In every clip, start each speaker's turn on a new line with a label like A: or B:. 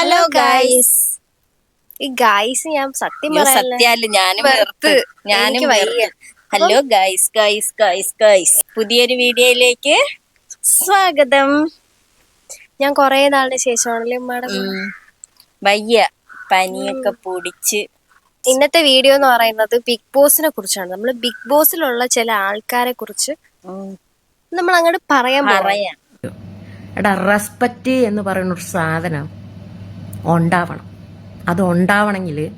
A: Hello guys
B: ഈ guys ഞാൻ സത്യം.
A: സത്യാൽ ഞാനും
B: വെറുത്ത്.
A: ഞാനും. Hello guys guys guys guys പുതിയൊരു വീഡിയോയിലേക്ക് സ്വാഗതം.
B: ഞാൻ കൊറേ നാളിന് ശേഷമാണല്ലേ
A: മാഡം വയ്യ. പനിയൊക്കെ പൊടിച്ച്.
B: ഇന്നത്തെ വീഡിയോ എന്ന് പറയുന്നത് ബിഗ് ബോസിനെ കുറിച്ചാണ്. നമ്മൾ ബിഗ് ബോസിലുള്ള ചില ആൾക്കാരെ കുറിച്ച് നമ്മൾ അങ്ങോട്ട് പറയാൻ
A: പറയാം.
C: എടാ റെസ്പെക്റ്റ് എന്ന് പറയുന്ന ഒരു സാധനം. ഉണ്ടാവണം. അത് ഉണ്ടാവണമെങ്കിൽ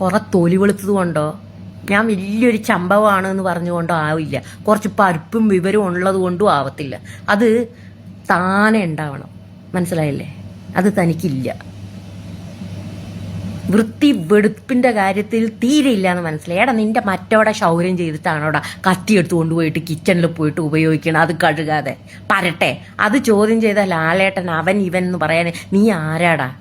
C: കുറെ തൊലി വെളുത്തത് കൊണ്ടോ ഞാൻ വലിയൊരു ചമ്പവമാണ് എന്ന് പറഞ്ഞുകൊണ്ടോ ആവില്ല. കുറച്ച് പരുപ്പും വിവരവും ഉള്ളത് കൊണ്ടും ആവത്തില്ല. അത് താനെ ഉണ്ടാവണം. മനസ്സിലായില്ലേ? അത് തനിക്കില്ല. വൃത്തി വെടുപ്പിന്റെ കാര്യത്തിൽ തീരെ ഇല്ല എന്ന് മനസ്സിലായി. എടാ നിന്റെ മറ്റവിടെ ശൗര്യം ചെയ്തിട്ടാണോടാ കത്തി എടുത്തു കൊണ്ടുപോയിട്ട് കിച്ചണിൽ പോയിട്ട് ഉപയോഗിക്കണം? അത് കഴുകാതെ. പരട്ടെ. അത് ചോദ്യം ചെയ്ത ലാലേട്ടൻ അവൻ ഇവൻ എന്ന് പറയാൻ. നീ ആരാടാ?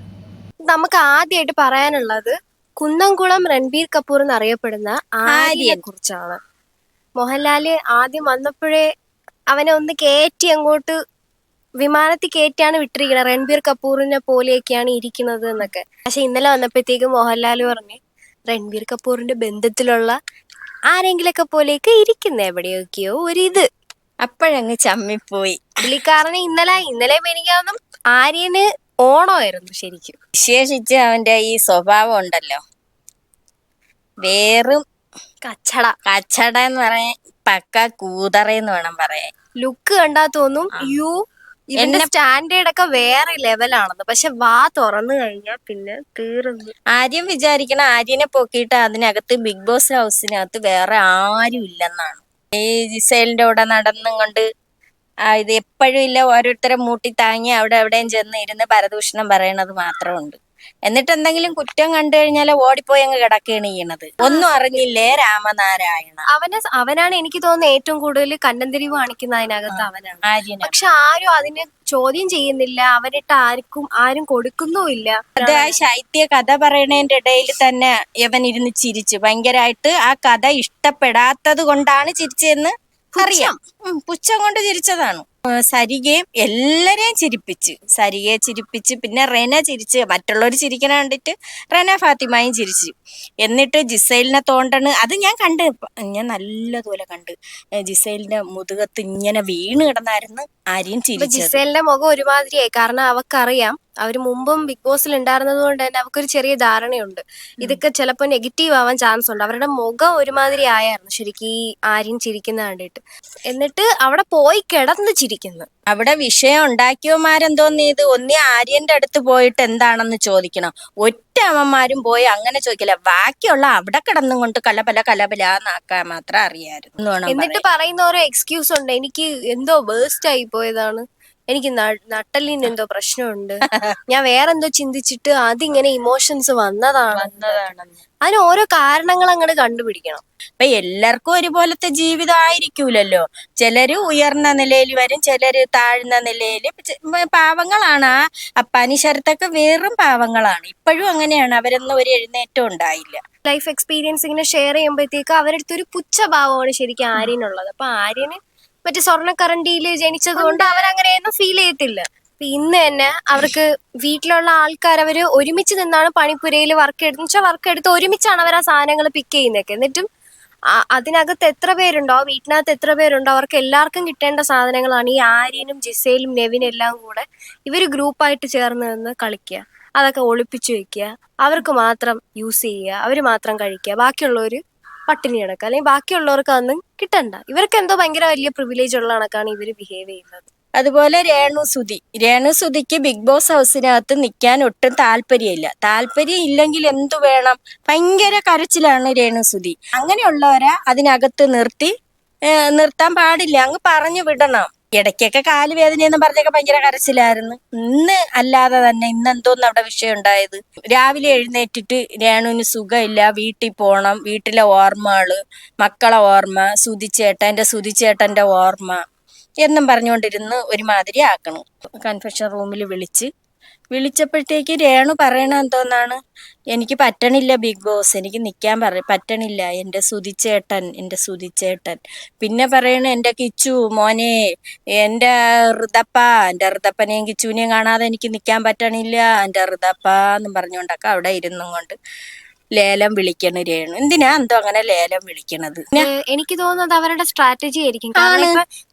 B: നമുക്ക് ആദ്യമായിട്ട് പറയാനുള്ളത് കുന്നംകുളം രൺബീർ കപൂർ എന്നറിയപ്പെടുന്ന ആര്യയെ കുറിച്ചാണ്. മോഹൻലാൽ ആദ്യം വന്നപ്പോഴേ അവനെ ഒന്ന് കയറ്റി അങ്ങോട്ട് വിമാനത്തിൽ കയറ്റിയാണ് വിട്ടിരിക്കുന്നത് രൺബീർ കപൂറിനെ പോലെയൊക്കെയാണ് ഇരിക്കുന്നത് എന്നൊക്കെ. പക്ഷെ ഇന്നലെ വന്നപ്പോഴത്തേക്കും മോഹൻലാൽ പറഞ്ഞു രൺബീർ കപൂറിന്റെ ബന്ധത്തിലുള്ള ആരെങ്കിലൊക്കെ പോലെയൊക്കെ ഇരിക്കുന്ന എവിടെയൊക്കെയോ ഒരിത്
A: അപ്പോഴങ്ങ് ചമ്മിപ്പോയി.
B: പുള്ളിക്കാരന് ഇന്നലെ ഇന്നലെ എനിക്കാവുന്ന ആര്യന് ഓണമായിരുന്നു ശരിക്കും.
A: വിശേഷിച്ച് അവന്റെ ഈ സ്വഭാവം ഉണ്ടല്ലോ. വേറും
B: കച്ചട.
A: കച്ചട എന്ന് പറയാൻ പക്ക കൂതറയെന്ന് വേണം പറയാൻ.
B: ലുക്ക് കണ്ടാ തോന്നും യു എന്റെ സ്റ്റാൻഡേർഡ് ഒക്കെ വേറെ ലെവലാണെന്ന്. പക്ഷെ വാ തുറന്നു കഴിഞ്ഞാൽ പിന്നെ തീർന്നു.
A: ആര്യം വിചാരിക്കണ ആര്യനെ പൊക്കിയിട്ട് അതിനകത്ത് ബിഗ് ബോസ് ഹൗസിനകത്ത് വേറെ ആരും ഇല്ലെന്നാണ് ഈ ജിസൈലിന്റെ കൂടെ നടന്നും കൊണ്ട് ഇത് എപ്പോഴും ഇല്ല ഓരോരുത്തരെ മൂട്ടി താങ്ങി അവിടെ എവിടെയും ചെന്ന് ഇരുന്ന് പരദൂഷണം പറയണത് മാത്രമുണ്ട്. എന്നിട്ട് എന്തെങ്കിലും കുറ്റം കണ്ടു കഴിഞ്ഞാൽ ഓടിപ്പോയി അങ്ങ് കിടക്കുകയാണ് ചെയ്യണത്. ഒന്നും അറിഞ്ഞില്ലേ രാമനാരായണ?
B: അവന് അവനാണ് എനിക്ക് തോന്നുന്നത് ഏറ്റവും കൂടുതൽ കന്നന്തിരിവ് കാണിക്കുന്ന അതിനകത്ത് അവനാണ്. പക്ഷെ ആരും അതിനെ ചോദ്യം ചെയ്യുന്നില്ല. അവരിട്ട് ആർക്കും ആരും കൊടുക്കുന്നുമില്ല
A: അത് ആ ശൈത്യ കഥ പറയണതിന്റെ ഇടയിൽ തന്നെ ഇവൻ ഇരുന്ന് ചിരിച്ചു. ഭയങ്കരമായിട്ട് ആ കഥ ഇഷ്ടപ്പെടാത്തത് കൊണ്ടാണ് ചിരിച്ചതെന്ന് അറിയാം. പുച്ഛം. കൊണ്ട് ചിരിച്ചതാണ്. സരികയും എല്ലാരെയും ചിരിപ്പിച്ച്. സരികയെ ചിരിപ്പിച്ച് പിന്നെ റെന ചിരിച്ച് മറ്റുള്ളവർ ചിരിക്കണ കണ്ടിട്ട് റെന ഫാത്തിമയും ചിരിച്ചു. എന്നിട്ട് ജിസൈലിനെ തോണ്ടണ്. അത് ഞാൻ കണ്ട് ഞാൻ നല്ലതുപോലെ കണ്ട്. ജിസൈലിന്റെ മുതുകത്ത് ഇങ്ങനെ വീണ് കിടന്നായിരുന്നു ആരെയും ചിരിച്ചു
B: ജിസൈലിന്റെ മുഖം ഒരുമാതിരിയായി. കാരണം അവക്കറിയാം അവർ മുമ്പും ബിഗ് ബോസിൽ ഉണ്ടായിരുന്നത് കൊണ്ട് തന്നെ അവർക്കൊരു ചെറിയ ധാരണയുണ്ട്. ഇതൊക്കെ ചിലപ്പോൾ നെഗറ്റീവ് ആവാൻ ചാൻസ് ഉണ്ട്. അവരുടെ മുഖം ഒരുമാതിരി ആയായിരുന്നു. ശരിക്കും ഈ ആര്യൻ ചിരിക്കുന്ന കണ്ടിട്ട്. എന്നിട്ട് അവിടെ പോയി കിടന്ന് ചിരിക്കുന്നു.
A: അവിടെ വിഷയം ഉണ്ടാക്കിയവന്മാരെന്തോന്ന് ചെയ്ത് ഒന്നി ആര്യന്റെ അടുത്ത് പോയിട്ട് എന്താണെന്ന് ചോദിക്കണം. ഒറ്റ അമ്മമാരും പോയി അങ്ങനെ ചോദിക്കില്ല. ബാക്കിയുള്ള അവിടെ കിടന്നും കൊണ്ട് കലപല കലപലാന്നാക്കാൻ മാത്രം അറിയാമായിരുന്നു
B: എന്നിട്ട് പറയുന്ന ഓരോ എക്സ്ക്യൂസ് ഉണ്ട്. എനിക്ക് എന്തോ വേസ്റ്റ് ആയി പോയതാണ്. എനിക്ക് നട്ടലിന് എന്തോ പ്രശ്നമുണ്ട്. ഞാൻ വേറെ എന്തോ ചിന്തിച്ചിട്ട് അതിങ്ങനെ ഇമോഷൻസ് വന്നതാണ്. അതിന് ഓരോ കാരണങ്ങൾ അങ്ങോട്ട് കണ്ടുപിടിക്കണം.
A: അപ്പൊ എല്ലാവർക്കും ഒരുപോലത്തെ ജീവിതം ആയിരിക്കൂലല്ലോ. ചിലര് ഉയർന്ന നിലയിൽ വരും ചിലര് താഴ്ന്ന നിലയിൽ. പാവങ്ങളാണ്. ആ അപ്പാനി ശരത്തൊക്കെ വേറും പാവങ്ങളാണ്. ഇപ്പോഴും അങ്ങനെയാണ്. അവരൊന്നും ഒരു എഴുന്നേറ്റം ഉണ്ടായില്ല.
B: ലൈഫ് എക്സ്പീരിയൻസ് ഇങ്ങനെ ഷെയർ ചെയ്യുമ്പോഴത്തേക്ക് അവരുടെ അടുത്തൊരു പുച്ഛഭാവമാണ് ശരിക്കും ആര്യനുള്ളത്. അപ്പൊ ആര്യന് മറ്റേ സ്വർണക്കറണ്ടിയിൽ ജനിച്ചത് കൊണ്ട് അവരങ്ങനെയൊന്നും ഫീൽ ചെയ്യത്തില്ല. ഇന്ന് തന്നെ അവർക്ക് വീട്ടിലുള്ള ആൾക്കാർ അവർ ഒരുമിച്ച് നിന്നാണ് പണിപ്പുരയിൽ വർക്ക് എടുത്ത് വെച്ചാൽ വർക്ക് എടുത്ത് ഒരുമിച്ചാണ് അവർ ആ സാധനങ്ങൾ പിക്ക് ചെയ്യുന്നതൊക്കെ. എന്നിട്ടും അതിനകത്ത് എത്ര പേരുണ്ടോ വീട്ടിനകത്ത് എത്ര പേരുണ്ടോ അവർക്ക് എല്ലാവർക്കും കിട്ടേണ്ട സാധനങ്ങളാണ് ഈ ആര്യനും ജിസയിലും നെവിനും എല്ലാം കൂടെ ഇവർ ഗ്രൂപ്പായിട്ട് ചേർന്ന് നിന്ന് കളിക്കുക. അതൊക്കെ ഒളിപ്പിച്ചു വെക്കുക. അവർക്ക് മാത്രം യൂസ് ചെയ്യുക. അവർ മാത്രം കഴിക്കുക. ബാക്കിയുള്ളവർ പട്ടിണി കിടക്കുക. അല്ലെങ്കിൽ ബാക്കിയുള്ളവർക്ക് അതൊന്നും കിട്ടണ്ട. ഇവർക്ക് എന്തോ ഭയങ്കര വലിയ പ്രിവിലേജ് ഉള്ള കണക്കാണ് ഇവർ ബിഹേവ് ചെയ്യുന്നത്.
A: അതുപോലെ രേണു സുധി. രേണു സുധിക്ക് ബിഗ് ബോസ് ഹൗസിനകത്ത് നിൽക്കാൻ ഒട്ടും താല്പര്യമില്ല. താല്പര്യം ഇല്ലെങ്കിൽ എന്തു വേണം? ഭയങ്കര കരച്ചിലാണ് രേണു സുധി. അങ്ങനെയുള്ളവരെ അതിനകത്ത് നിർത്തി നിർത്താൻ പാടില്ല. അങ്ങ് പറഞ്ഞു വിടണം. ഇടയ്ക്കൊക്കെ കാൽ വേദന എന്ന് പറഞ്ഞൊക്കെ ഭയങ്കര കരച്ചിലായിരുന്നു. ഇന്ന് അല്ലാതെ തന്നെ ഇന്ന് എന്തോന്ന് അവിടെ വിഷയം ഉണ്ടായത്? രാവിലെ എഴുന്നേറ്റിട്ട് രേണുവിന് സുഖമില്ല വീട്ടിൽ പോണം. വീട്ടിലെ ഓർമ്മകൾ മക്കളെ ഓർമ്മ സുധിച്ചേട്ടന്റെ സുതിച്ചേട്ടന്റെ ഓർമ്മ എന്നും പറഞ്ഞുകൊണ്ടിരുന്ന് ഒരുമാതിരി ആക്കണം. കൺഫെഷൻ റൂമിൽ വിളിച്ച് വിളിച്ചപ്പോഴത്തേക്ക് രേണു പറയണ എന്തോന്നാണ്? എനിക്ക് പറ്റണില്ല ബിഗ് ബോസ്. എനിക്ക് നിൽക്കാൻ പറ പറ്റണില്ല. എന്റെ സുതിച്ചേട്ടൻ എന്റെ സുതിച്ചേട്ടൻ. പിന്നെ പറയണ എന്റെ കിച്ചു മോനെ എന്റെ ഋതപ്പ എന്റെ ഋതപ്പനെയും കിച്ചുവിനെയും കാണാതെ എനിക്ക് നിൽക്കാൻ പറ്റണില്ല. എന്റെ ഋതപ്പ എന്നും പറഞ്ഞുകൊണ്ടൊക്കെ അവിടെ ഇരുന്നും കൊണ്ട് ലേലം വിളിക്കണ രേണു. എന്തിനാ എന്തോ അങ്ങനെ ലേലം വിളിക്കണത്?
B: എനിക്ക് തോന്നുന്നത് അവരുടെ സ്ട്രാറ്റജി ആയിരിക്കും.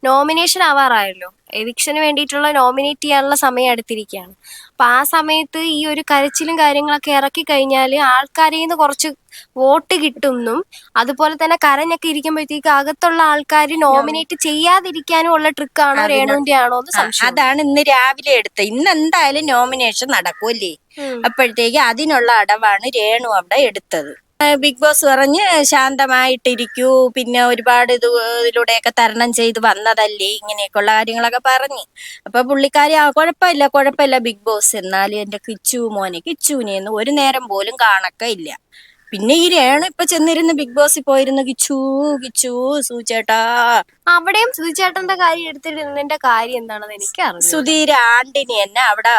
B: നോമിനേഷൻ ആവാറായല്ലോ. എവിക്ഷന് വേണ്ടിയിട്ടുള്ള നോമിനേറ്റ് ചെയ്യാനുള്ള സമയം അടുത്തിരിക്കുകയാണ്. അപ്പൊ ആ സമയത്ത് ഈ ഒരു കരച്ചിലും കാര്യങ്ങളൊക്കെ ഇറക്കി കഴിഞ്ഞാൽ ആൾക്കാരിൽ നിന്ന് കുറച്ച് വോട്ട് കിട്ടുന്നും അതുപോലെ തന്നെ കരഞ്ഞൊക്കെ ഇരിക്കുമ്പോഴത്തേക്ക് അകത്തുള്ള ആൾക്കാർ നോമിനേറ്റ് ചെയ്യാതിരിക്കാനും ഉള്ള ട്രിക്കാണോ രേണുവിന്റെ ആണോ എന്ന്
A: ആ,
B: സംശയം
A: അതാണ് ഇന്ന് രാവിലെ എടുത്തത്. ഇന്ന് എന്തായാലും നോമിനേഷൻ നടക്കൂല്ലേ. അപ്പോഴത്തേക്ക് അതിനുള്ള അടവാണ് രേണു അവിടെ എടുത്തത്. ബിഗ് ബോസ് പറഞ്ഞ് ശാന്തമായിട്ടിരിക്കൂ. പിന്നെ ഒരുപാട് ഇത് ഇതിലൂടെയൊക്കെ തരണം ചെയ്ത് വന്നതല്ലേ ഇങ്ങനെയൊക്കെയുള്ള കാര്യങ്ങളൊക്കെ പറഞ്ഞു. അപ്പൊ പുള്ളിക്കാരി ആ കുഴപ്പമില്ല കുഴപ്പമില്ല ബിഗ് ബോസ്. എന്നാലും എന്റെ കിച്ചു മോനെ കിച്ചുവിനെയൊന്നും ഒരു നേരം പോലും കാണക്കയില്ല. പിന്നെ ഈ രേണു ഇപ്പൊ ചെന്നിരുന്ന് ബിഗ് ബോസിൽ പോയിരുന്നു. കിച്ചു കിച്ചു സൂചേട്ടാ.
B: അവിടെയും സുധിച്ചേട്ടന്റെ കാര്യം എടുത്തിരുന്നതിന്റെ കാര്യം എന്താണെന്ന് എനിക്ക് അറിയാം
A: സുധീര ആണ്ടിനി തന്നെ അവിടെ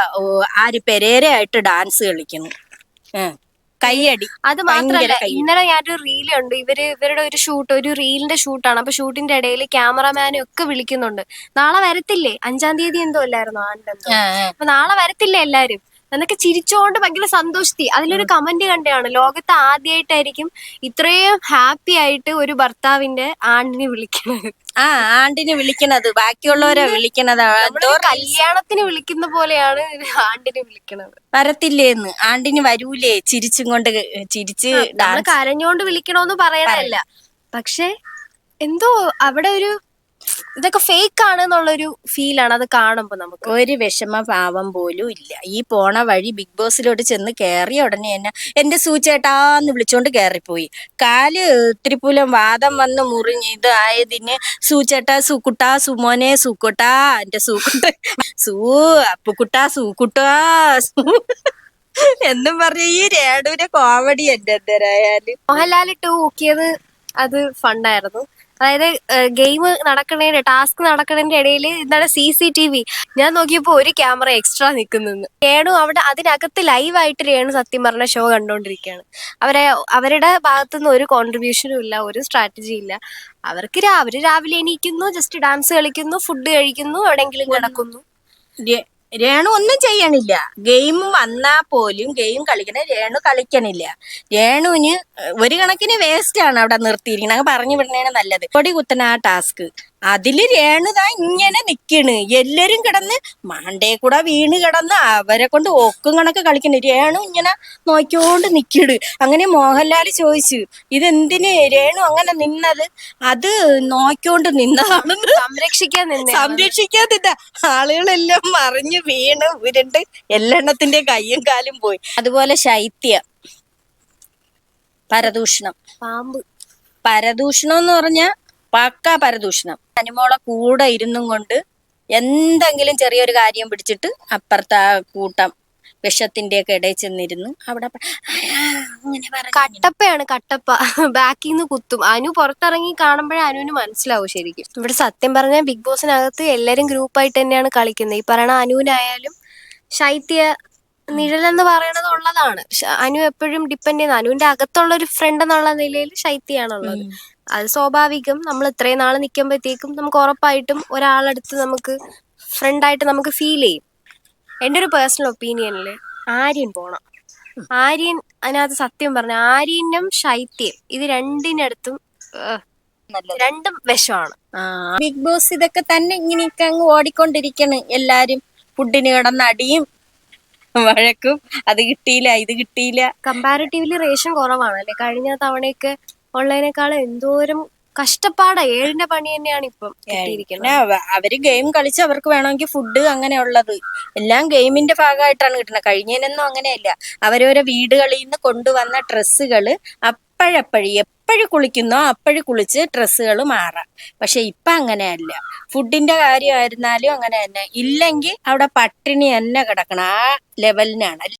A: ആര് പെരേരയായിട്ട് ഡാൻസ് കളിക്കുന്നു. ഏ, കയ്യടി.
B: അത് മാത്രല്ല. ഇന്നലെ ഞാനൊരു റീൽ ഉണ്ട് ഇവർ ഇവരുടെ ഒരു ഷൂട്ട് ഒരു റീലിന്റെ ഷൂട്ടാണ് അപ്പൊ ഷൂട്ടിന്റെ ഇടയിൽ ക്യാമറമാനെ ഒക്കെ വിളിക്കുന്നുണ്ട്. നാളെ വരത്തില്ലേ? അഞ്ചാം തീയതി എന്തോ അല്ലായിരുന്നു ആണ്ടെന്തോ
A: ആ, ആ.
B: അപ്പൊ നാളെ വരത്തില്ലേ എല്ലാരും? എന്നൊക്കെ ചിരിച്ചോണ്ട് ഭയങ്കര സന്തോഷത്തി. അതിലൊരു കമന്റ് കണ്ടാണ് ലോകത്ത് ആദ്യമായിട്ടായിരിക്കും ഇത്രയും ഹാപ്പി ആയിട്ട് ഒരു ഭർത്താവിന്റെ ആണ്ടിനെ വിളിക്കുന്നത്
A: ആ ആണ്ടിനെ വിളിക്കണത്. ബാക്കിയുള്ളവരെ വിളിക്കണത്.
B: കല്യാണത്തിന് വിളിക്കുന്ന പോലെയാണ് ആണ്ടിനെ വിളിക്കണത്.
A: വരത്തില്ലേന്ന്. ആണ്ടിന് വരൂലേ. ചിരിച്ചും കൊണ്ട് ചിരിച്ച്
B: കരഞ്ഞോണ്ട് വിളിക്കണോന്ന് പറയണല്ല പക്ഷെ എന്തോ അവിടെ ഒരു ഇതൊക്കെ ഫേക്ക് ആണ് എന്നുള്ളൊരു ഫീലാണ് അത് കാണുമ്പോ നമുക്ക്.
A: ഒരു വിഷമ ഭാവം പോലും ഇല്ല. ഈ പോണ വഴി ബിഗ് ബോസിലോട്ട് ചെന്ന് കയറിയ ഉടനെ തന്നെ എന്റെ സൂചേട്ടാന്ന് വിളിച്ചോണ്ട് കയറിപ്പോയി കാൽ ഇത്തിരിപ്പൂലം വാദം വന്ന് മുറിഞ്ഞ് ഇത് ആയതിന് സൂചേട്ട സൂക്കുട്ടാ സുമോനെ സൂക്കുട്ടാ എന്റെ സൂക്കുട്ട സൂ അപ്പുക്കുട്ട സൂക്കുട്ട എന്നും പറഞ്ഞ ഈ രേണുവിന്റെ കോമഡി എന്റെ എന്തരായാലും.
B: മോഹൻലാൽ ടു നോക്കിയത് അത് ഫണ്ടായിരുന്നു അതായത് ഗെയിം നടക്കണേന്റെ ടാസ്ക് നടക്കണേന്റെ ഇടയിൽ എന്താണ് സി സി ടി വി ഞാൻ നോക്കിയപ്പോ ഒരു ക്യാമറ എക്സ്ട്രാ നിൽക്കുന്നെന്ന് രേണു അവിടെ അതിനകത്ത് ലൈവായിട്ട് രേണു സത്യം പറഞ്ഞ ഷോ കണ്ടോണ്ടിരിക്കുകയാണ് അവരെ അവരുടെ ഭാഗത്തുനിന്ന് ഒരു കോൺട്രിബ്യൂഷനും ഇല്ല ഒരു സ്ട്രാറ്റജി ഇല്ല. അവർക്ക് രാവിലെ രാവിലെ എണീക്കുന്നു ജസ്റ്റ് ഡാൻസ് കളിക്കുന്നു ഫുഡ് കഴിക്കുന്നു എവിടെയെങ്കിലും കിടക്കുന്നു.
A: രേണു ഒന്നും ചെയ്യണില്ല. ഗെയിം വന്നാ പോലും ഗെയിം കളിക്കണ രേണു കളിക്കണില്ല. രേണുവിന് ഒരു കണക്കിന് വേസ്റ്റ് ആണ് അവിടെ നിർത്തിയിരിക്കണത്. പറഞ്ഞു വിടണേണ് നല്ലത്. കൊടി കുത്തന ആ ടാസ്ക് അതിൽ രേണുതാ ഇങ്ങനെ നിക്കണ്. എല്ലാരും കിടന്ന് മണ്ടേ കൂടെ വീണ് കിടന്ന് അവരെ കൊണ്ട് ഒക്കും കണക്ക് കളിക്കണ്. രേണു ഇങ്ങനെ നോക്കിയോണ്ട് നിക്കണ്. അങ്ങനെ മോഹൻലാൽ ചോദിച്ചു ഇതെന്തിന് രേണു അങ്ങനെ നിന്നത്? അത് നോക്കിയോണ്ട് നിന്നതാണെന്ന്.
B: സംരക്ഷിക്കാൻ നിന്ന്
A: നിന്ന. ആളുകളെല്ലാം മറിഞ്ഞു വീണ് ഉരുണ്ട് എല്ലെണ്ണത്തിന്റെ കയ്യും കാലും പോയി. അതുപോലെ ശൈത്യ. പരദൂഷണം.
B: പാമ്പ്.
A: പരദൂഷണം എന്ന് പറഞ്ഞാൽ പക്ക പരദൂഷണം. അനുമോളെ കൂടെ ഇരുന്നും കൊണ്ട് എന്തെങ്കിലും ചെറിയൊരു കാര്യം പിടിച്ചിട്ട് അപ്പുറത്തെ ആ കൂട്ടം വിഷത്തിന്റെ ഒക്കെ ഇടയിൽ ചെന്നിരുന്ന്. അവിടെ
B: കട്ടപ്പയാണ് കട്ടപ്പ. ബാക്കിൽ നിന്ന് കുത്തും. അനു പുറത്തിറങ്ങി കാണുമ്പോഴേ അനുവിന് മനസ്സിലാവും ശരിക്കും. ഇവിടെ സത്യം പറഞ്ഞാൽ ബിഗ് ബോസിനകത്ത് എല്ലാരും ഗ്രൂപ്പായിട്ട് തന്നെയാണ് കളിക്കുന്നത്. ഈ പറയണ അനുവിനായാലും ശൈത്യ നിഴലെന്ന് പറയണത് ഉള്ളതാണ്. അനു എപ്പോഴും ഡിപ്പെൻഡ് ചെയ്യുന്ന അനുവിന്റെ അകത്തുള്ള ഒരു ഫ്രണ്ട് എന്നുള്ള നിലയിൽ ശൈത്യാണുള്ളത് അത് സ്വാഭാവികം. നമ്മൾ ഇത്രയും നാൾ നിൽക്കുമ്പോഴത്തേക്കും നമുക്ക് ഉറപ്പായിട്ടും ഒരാളടുത്ത് നമുക്ക് ഫ്രണ്ടായിട്ട് നമുക്ക് ഫീൽ ചെയ്യും. എന്റെ ഒരു പേഴ്സണൽ ഒപ്പീനിയനിൽ ആര്യൻ പോണം. ആര്യൻ അതിനകത്ത് സത്യം പറഞ്ഞ ആര്യനും ശൈത്യം ഇത് രണ്ടിനടുത്തും. രണ്ടും വിഷമാണ്.
A: ബിഗ് ബോസ് ഇതൊക്കെ തന്നെ ഇങ്ങനെയൊക്കെ അങ്ങ് ഓടിക്കൊണ്ടിരിക്കണ്. എല്ലാരും ഫുഡിന് കിടന്ന അടിയും വഴക്കും. അത് കിട്ടിയില്ല ഇത് കിട്ടിയില്ല.
B: കമ്പാരിറ്റീവ്ലി റേഷൻ കുറവാണ് അല്ലെ? കഴിഞ്ഞ തവണയൊക്കെ ഉള്ളതിനേക്കാൾ എന്തോരം കഷ്ടപ്പാടാ. ഏഴിന്റെ പണി തന്നെയാണ് ഇപ്പം
A: അവർ ഗെയിം കളിച്ച് അവർക്ക് വേണമെങ്കിൽ ഫുഡ് അങ്ങനെയുള്ളത് എല്ലാം ഗെയിമിന്റെ ഭാഗമായിട്ടാണ് കിട്ടുന്നത്. കഴിഞ്ഞതിനൊന്നും അങ്ങനെയല്ല. അവരോരോ വീടുകളിൽ നിന്ന് കൊണ്ടുവന്ന ഡ്രസ്സുകൾ അപ്പോഴപ്പോഴി എപ്പോഴും കുളിക്കുന്നോ അപ്പോഴും കുളിച്ച് ഡ്രസ്സുകൾ മാറാം. പക്ഷെ ഇപ്പൊ അങ്ങനെയല്ല. ഫുഡിന്റെ കാര്യമായിരുന്നാലും അങ്ങനെ തന്നെ. ഇല്ലെങ്കിൽ അവിടെ പട്ടിണി തന്നെ കിടക്കണം. ആ ലെവലിനാണ്.